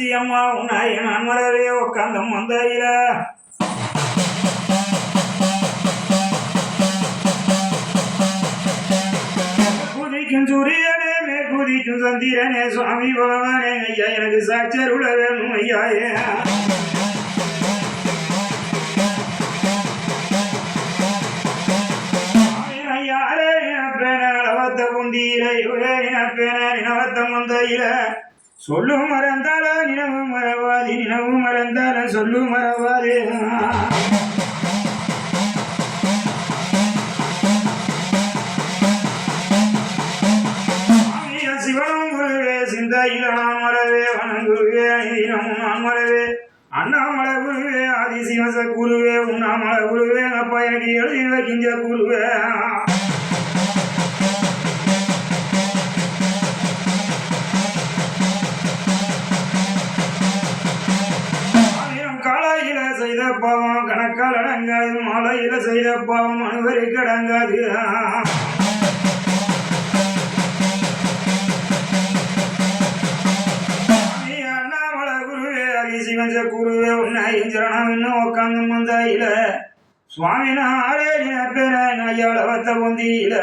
மீனாட்சி அம்மா உன்னை நான் மறவே உட்காந்த மந்தையில குதிக்கும் சூரியனே மே குதிக்கும் சந்திரனே சுவாமி பகவானே ஐயா எனக்கு சாட்சர் உள்ள வேணும் ஐயா யாரே நினப்பேன அளவத்த புந்தியில இவரே நினப்பேன நினவத்த மந்தையில சொல்லு மறந்தால நினவு மறவாதி நினவு மறந்தால சொல்லும் மறவாது. சிவனும் குருவே சிந்தையில நான் மறவே வணங்குருவே அணிதினமும் நான் மறவே அண்ணாமலை குருவே ஆதி குருவே உண்ணாமலை குருவே அப்பா எனக்கு எழுதி வைக்கின்ற குருவே. செய்த பாவம் கணக்கால் அடங்காது மாலையில செய்த பாவம் அனுவருக்கு அடங்காது சிவஞ்ச குருவே குருவே உன்னை சரணம் இன்னும் உக்காந்து மந்தையில சுவாமி நாரே நினைப்பேன ஐயாள வத்த பொந்தியில.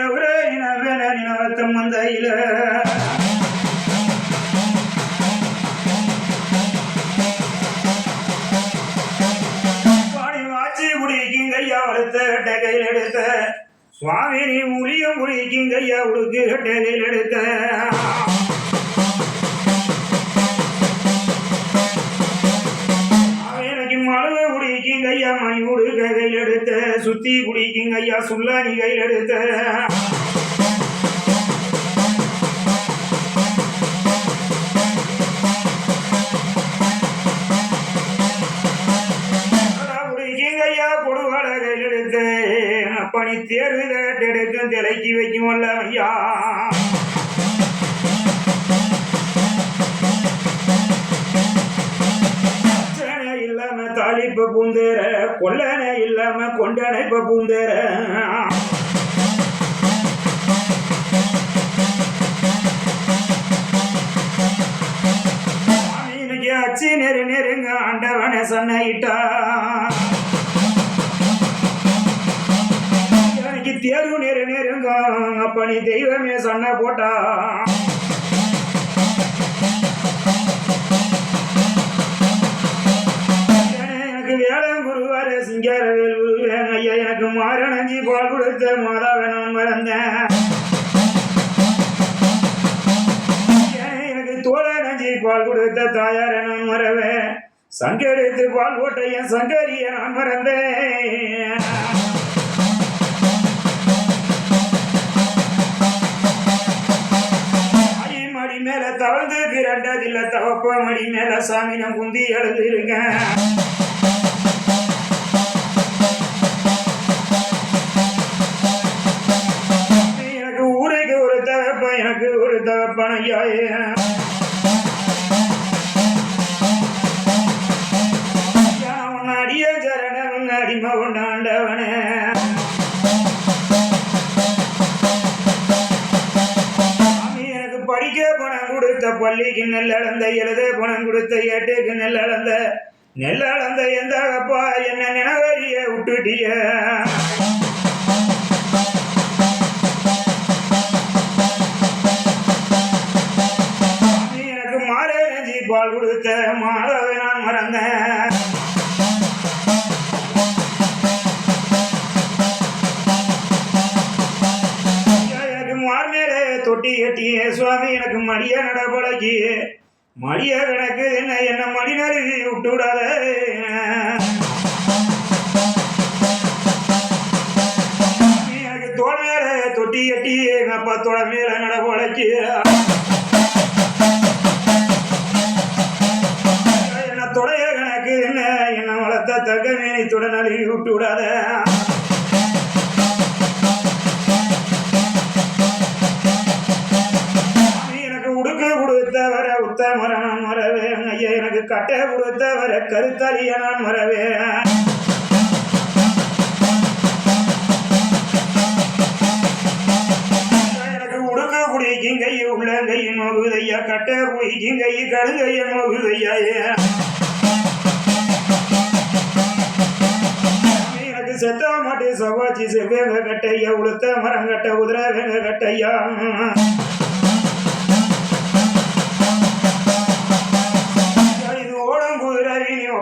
எவரே நினைப்பேன நினவத்த மந்தையில சுவாமி நீ உளியும் குடிக்கும் கையா உடுக்கு கட்டையில் எடுத்த எனக்கு குடிக்கும் கையா மணி உடுக்க கையில் எடுத்த. சுத்தி குடிக்கும் கையா சுல்லானி கையில் எடுத்த. பணி தேர்வு எடுக்கும் திரைக்கு வைக்கும் அல்ல இல்லாம தாளிப்ப பூந்தேர கொல்லனை இல்லாம கொண்டனைப்ப பூந்தேர இன்னைக்கு அச்சி நெரு நெருங்க ஆண்டவனை சொன்னிட்டா தேர்வு நேர நெருங்க அப்ப நீ தெய்வமே சொன்ன போட்டா. எனக்கு வேலை குருவாரு சிங்காரவேல் குருவேன். ஐயா எனக்கு மாரணஞ்சி பால் கொடுத்த மாதாவை நான் மறந்தேன். எனக்கு தோழ பால் கொடுத்த தாயார நான் மறவே சங்கெடுத்து பால் போட்ட சங்கரிய நான் மறந்தேன். மேல தவழ்ந்து திரண்டதில்ல தவப்ப மடி மேல சாமி நம் குந்தி எழுதிருக்கேன் எனக்கு ஊருக்கு ஒரு தகப்ப எனக்கு ஒரு தகப்பன ஐயாயே. அடிய சரணம் அடிமை கொண்டாண்டவனே பள்ளி கிண்ணல் அளந்த எழுத பணம் கொடுத்த ஏட்டு கிண்ணல் அளந்த நெல் அளந்த எந்த அப்பா என்ன நினைவறிய விட்டுட்டிய? எனக்கு மாலை நெஞ்சி பால் கொடுத்த மாதவை தொட்டி கட்டிய சுவாமி எனக்கு மடிய நடபழகி மடிய கணக்கு என்ன என்ன மடி நறுவி விட்டு விடாத எனக்கு தோல் மேல தொட்டி கட்டி எங்க அப்பா தோட மேல நடபழகி என்ன தொடைய கணக்கு என்ன என்ன வளர்த்த தக்க மேனை தொட நழுவி விட்டு விடாத கொடுத்தவர உத்தமர நான் மறவேன் ஐயா எனக்கு கட்டை கொடுத்தவர கருத்தறிய நான் மறவேன் கை உள்ளங்கை மகுதையா. கட்ட குடிக்கும் கை கடுங்கைய மகுதையா. எனக்கு செத்த மாட்டேன் சவாச்சி செவ்வேங்க கட்டையா உளுத்த மரம் கட்ட உதிர வேங்க கட்டையா.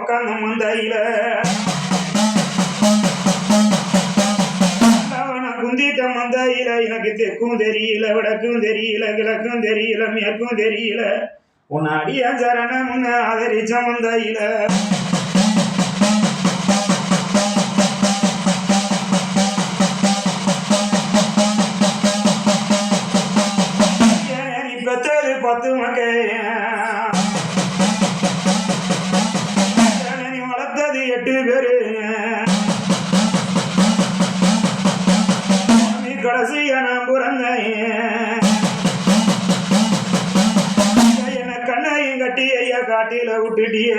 உட்காந்து மந்தையில. குந்திட்ட மந்தையில. எனக்கு தெற்கும் தெரியல வடக்கும் தெரியல கிழக்கும் தெரியல மேற்கும் தெரியல. உன் அடிய சரணம் ஆதரிச்ச மந்தையில. கடைசிய நான் பிறந்தேன் என்ன கண்ணையும் கட்டிய காட்டில விட்டுட்டிய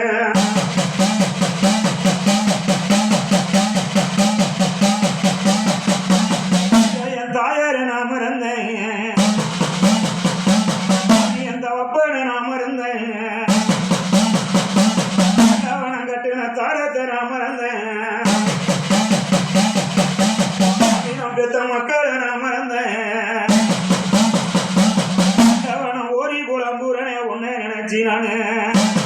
நினைச்சினானே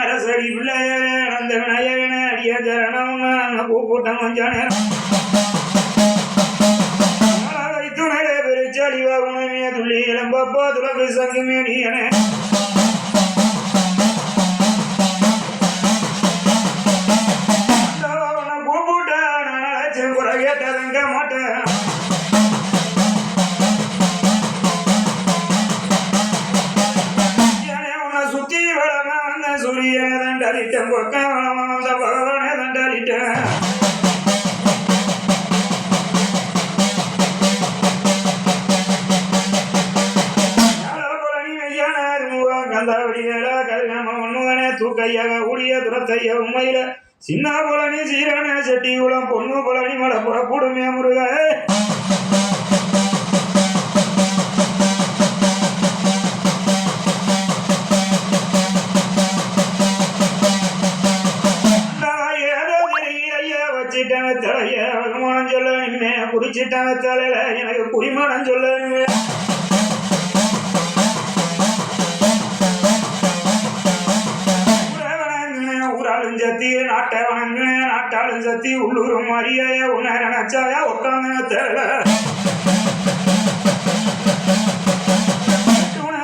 அரசடி பிள்ளையரே அந்த விநாயகனே அடிய சரணம் நான் கூப்பிட்டேன் கொஞ்ச நேரம். துணையிலே பெருச்சாலி வாகுணமே துள்ளி இளம்பப்பா துலகு சங்கு மேடியனே முத்தைய உண்மையில சின்ன பழனி சீரண செட்டி குளம் பொண்ணு பழனி மலை புறப்படுமே முருக. குடிச்சிட்டவன் தலையில எனக்கு குடிமணம் சொல்ல அருந்தத்தி உள்ளூரும் அரியாய உணரணைச்சாயா உட்காங்க தேட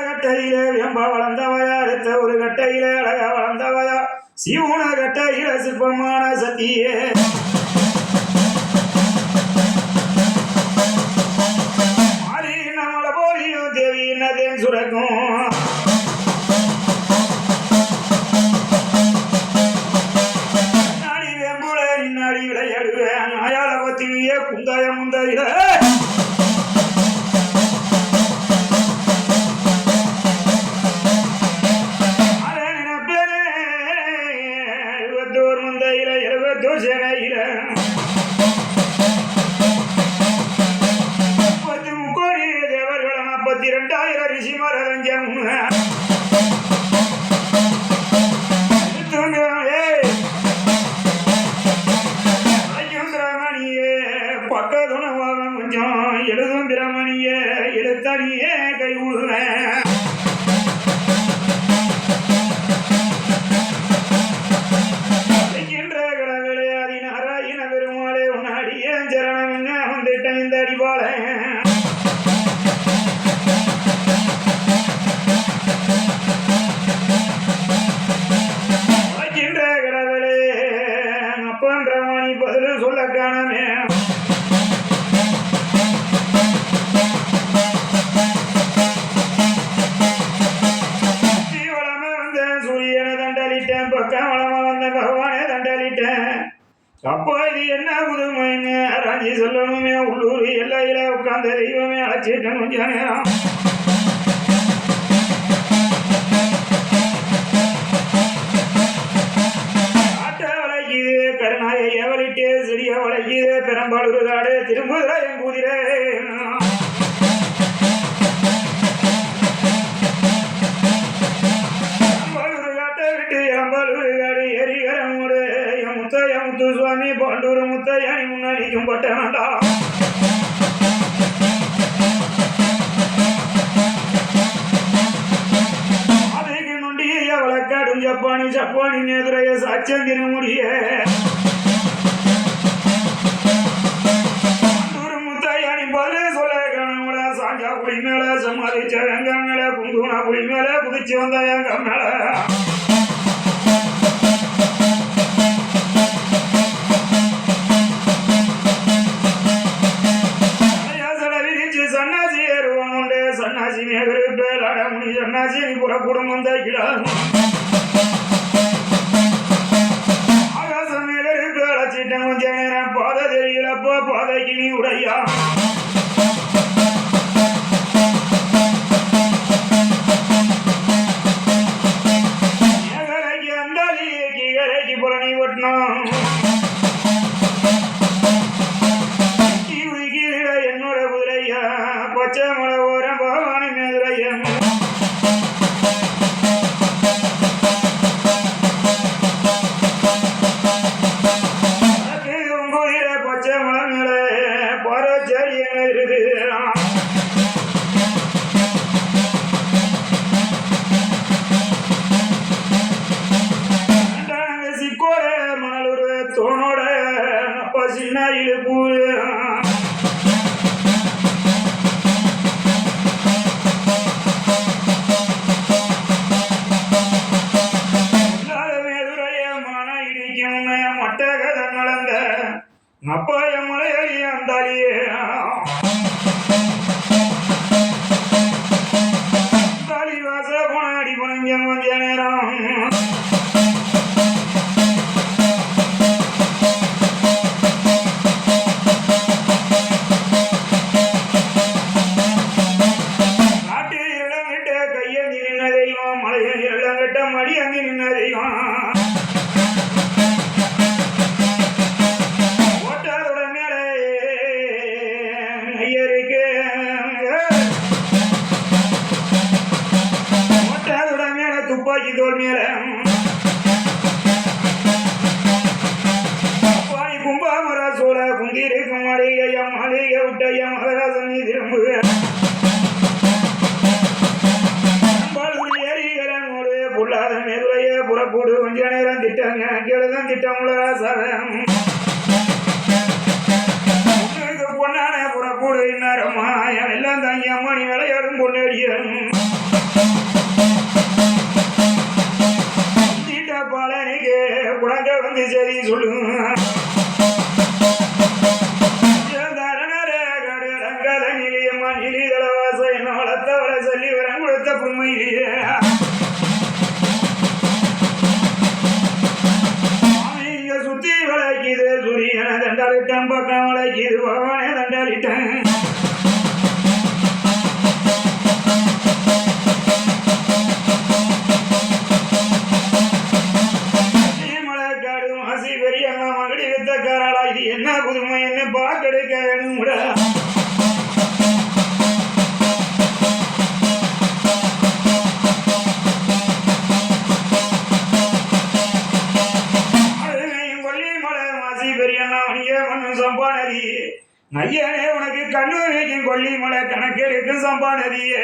கட்டையிலே வெம்ப வளர்ந்தவையா அடுத்த ஒரு கட்டையிலே அழக வளர்ந்தவையா. சிவன கட்டையில சிற்பமான சத்தியே. yeah. பக்க துணை கொஞ்சம் எழுதும் பிரமணிய எழுத்தடியே கை விடுவேன் அப்போ இது என்ன புதுமைன்னு ராஜி சொல்லணுமே. உள்ளூர் எல்லையில உட்கார்ந்த தெய்வமே அழைச்சிட்டேன் கொஞ்ச நேரம். காட்டை கருணாயை எவரிட்டு சிறிய வளைக்குது பெரம்பாலூர் காடு திரும்புதிராயம் குதிரை. முத்து சுவாமி பாண்டூர் முத்தையானி முன்னாடிக்கும் பட்டனடா. வழக்காடும் ஜப்பானி ஜப்பானின் எதிரைய சாட்சியம் திருமுடிய பாண்டூர் முத்தையானி பதிலே சொல்ல கணமுட சாஞ்சா புலி மேல சமாளிச்ச வெங்கங்கள மேல குந்துனா புலி மேல குதிச்சு வந்த எங்க மேல. முனி சன்னாசி நீ புறப்படும் வந்த கிடான் ஆகாசம் மேகரு பேலச்சிட்டம் பாதை தெரியலப்போ பாதைக்கு நீ உடையா? அப்பாய துப்பாக்கி தோல் குழந்தை வந்து சரி சொல்லுங்க இது என்ன புதுமை என்ன பாக்கெடுக்க வேணும்டா அழுகையும் ஐயனே உனக்கு கண்ணு வைக்கும் கொல்லி மலை கணக்கெடுக்கு சம்பானதியே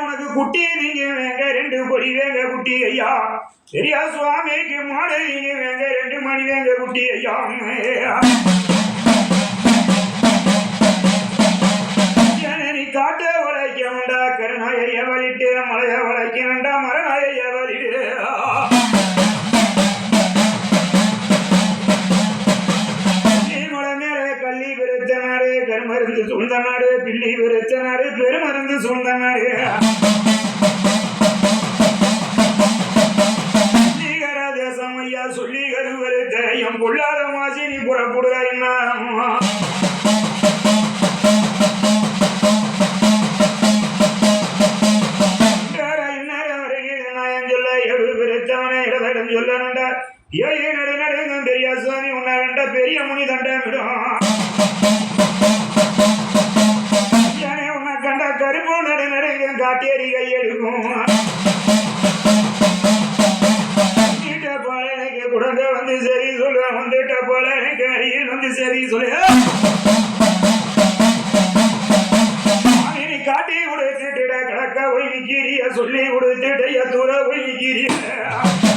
உனக்கு குட்டி மணி வேங்க குட்டி ஐயா சரியா சுவாமிக்கு மாடு வேங்க ரெண்டு மணி வேங்க குட்டி ஐயா கொடுத்துட்டு கிடக்க